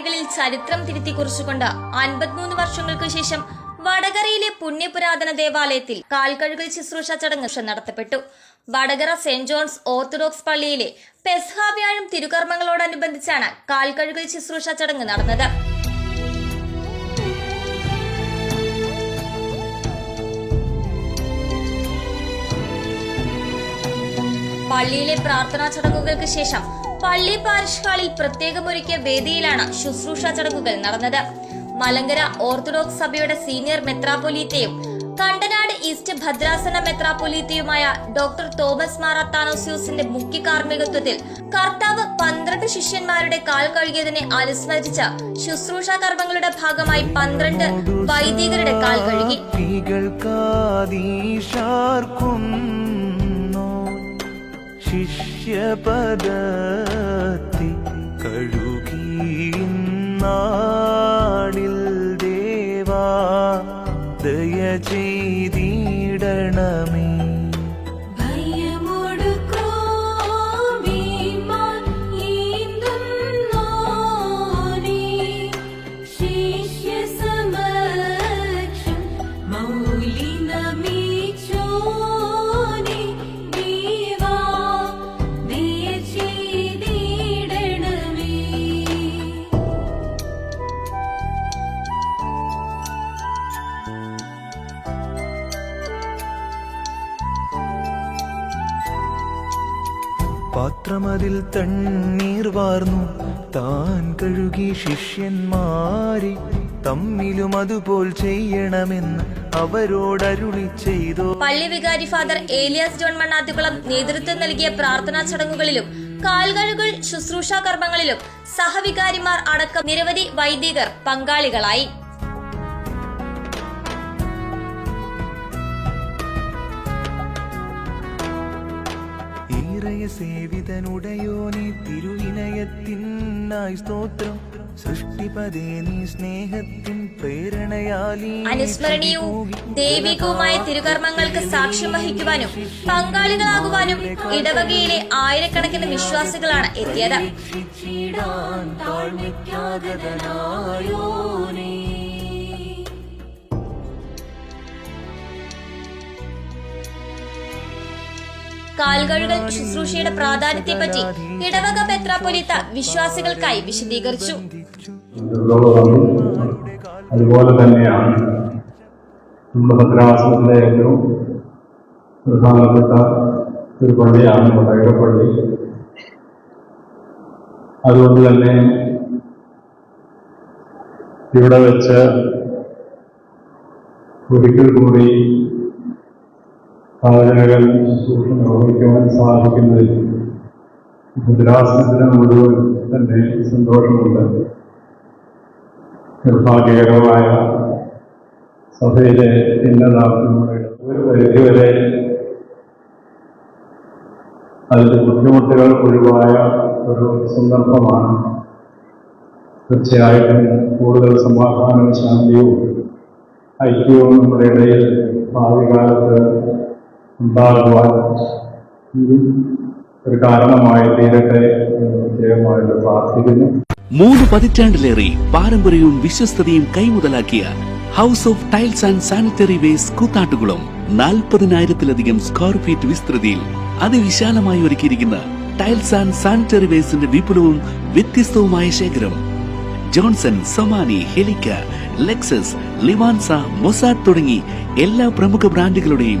വഴികളിൽ ചരിത്രം തിരുത്തി കുറിച്ചുകൊണ്ട് അൻപത്തിമൂന്ന് വർഷങ്ങൾക്ക് ശേഷം വടകരയിലെ പുണ്യപുരാതന ദേവാലയത്തിൽ കാൽക്കഴുകൽ ശുശ്രൂഷ ചടങ്ങ് നടത്തപ്പെട്ടു. വടകര സെന്റ് ജോൺസ് ഓർത്തഡോക്സ് പള്ളിയിലെ പെസ്ഹ വ്യാഴം തിരുകർമ്മങ്ങളോടനുബന്ധിച്ചാണ് കാൽക്കഴുകൽ ശുശ്രൂഷ ചടങ്ങ് നടന്നത്. പള്ളിയിലെ പ്രാർത്ഥനാ ചടങ്ങുകൾക്ക് ശേഷം പള്ളി പാരിഷ് ഹാളിൽ പ്രത്യേകമൊരുക്കിയ വേദിയിലാണ് ശുശ്രൂഷ ചടങ്ങുകൾ നടന്നത്. മലങ്കര ഓർത്തഡോക്സ് സഭയുടെ സീനിയർ മെത്രാപൊലീത്തയും കണ്ടനാട് ഈസ്റ്റ് ഭദ്രാസന മെത്രാപൊലീത്തയുമായ ഡോക്ടർ തോമസ് മാറാത്താനോസ്യൂസിന്റെ മുഖ്യ കാർമ്മികത്വത്തിൽ കർത്താവ് പന്ത്രണ്ട് ശിഷ്യന്മാരുടെ കാൽ കഴുകിയതിനെ അനുസ്മരിച്ച ശുശ്രൂഷ കർമ്മങ്ങളുടെ ഭാഗമായി പന്ത്രണ്ട് വൈദികരുടെ കാൽ കഴുകി. ശിഷ്യപദത്തി കഴുകിനാടിൽ ദേവാ ദയ ചെയ്തിടണമേ. പാത്രമതിൽ തണ്ണീർ വാർന്നു. താൻ കഴുകി ശിഷ്യന്മാരെ തമ്മിലും അതുപോൽ ചെയ്യണമെന്ന് അവരോടരുളി ചെയ്തു. പള്ളി വികാരി ഫാദർ ഏലിയാസ് ജോൺ മണ്ണാത്തിക്കുളം നേതൃത്വം നൽകിയ പ്രാർത്ഥനാ ചടങ്ങുകളിലും കാൽകഴുകൾ ശുശ്രൂഷാ കർമ്മങ്ങളിലും സഹവികാരിമാർ അടക്കം നിരവധി വൈദികർ പങ്കാളികളായി. ഈറയ സേവിതനുടയോനെ തിരുവിനയത്തിനായി സ്തോത്രം. സൃഷ്ടിപതേ നീ സ്നേഹത്തിൻ പ്രേരണയാലീ അനുസ്മരണീയവും ദൈവികവുമായ തിരുകർമ്മങ്ങൾക്ക് സാക്ഷ്യം വഹിക്കുവാനും പങ്കാളികളാകുവാനും ഇടവകയിലെ ആയിരക്കണക്കിന് വിശ്വാസികളാണ് എത്തിയത്. രക്ഷിച്ചിടാൻ കാൽകഴുകൽ ശുശ്രൂഷയുടെ പ്രാധാന്യത്തെപ്പറ്റി ഇടവക പെത്രാപൊലിത്ത വിശ്വാസികൾക്കായി വിശദീകരിച്ചു. അതുപോലെ തന്നെയാണ് നമ്മുടെ ഭദ്രാവാസത്തിലെ ഏറ്റവും പ്രധാനപ്പെട്ട ഒരു പള്ളിയാണ് നമ്മുടെ പള്ളി. അതുകൊണ്ട് തന്നെ ഇവിടെ വെച്ച് ഒരിക്കൽ കൂടി ശുശ്രൂഷ നിർവഹിക്കുവാൻ സാധിക്കുന്നതിൽ ഭദ്രാസനത്തിന് മുഴുവൻ തന്നെ സന്തോഷമുണ്ട്. നിർഭാഗ്യകരമായ സഭയിലെ ഭിന്നതാത്മയുടെ ഒരു പരിധിവരെ അതിന്റെ ബുദ്ധിമുട്ടുകൾ ഒഴിവായ ഒരു സന്ദർഭമാണ്. തീർച്ചയായിട്ടും കൂടുതൽ സമാധാനവും ശാന്തിയും ഐക്യവും നമ്മുടെ ഇടയിൽ ഭാവി കാലത്ത് ഉണ്ടാകുവാൻ ഒരു കാരണമായി തീരട്ടെ പ്രത്യേകമായിട്ട് പ്രാർത്ഥിക്കുന്നു. മൂന്ന് പതിറ്റാണ്ടിലേറെ പാരമ്പര്യവും വിശ്വസ്തതയും കൈമുതലാക്കിയ house of tiles and sanitary waste Koothattukulam നാൽപ്പതിനായിരത്തിലധികം square feet വിസ്തൃതിയിൽ അതിവിശാലമായി ഒരുക്കിയിരിക്കുന്ന ടൈൽസ് ആൻഡ് സാനിറ്ററി വേസ്റ്റിന്റെ വിപുലവും വ്യത്യസ്തവുമായ ശേഖരം. ജോൺസൺ സൊമാനി ഹെലിക്ക ലെക്സസ് ലിവാൻസ മൊസാഡ് തുടങ്ങി എല്ലാ പ്രമുഖ ബ്രാൻഡുകളുടെയും